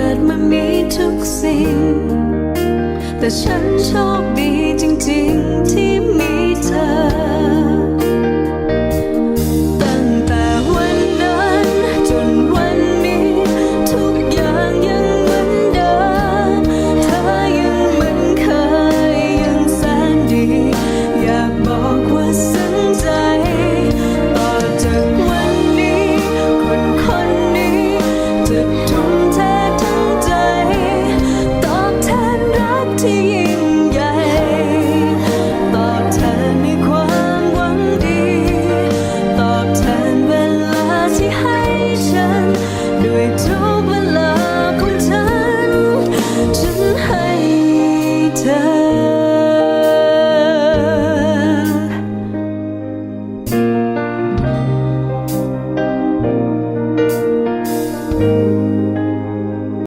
กิดมามีทุกสิ่ง แต่ฉันโชคดีจริง ๆ ที่มีเธอ yeah.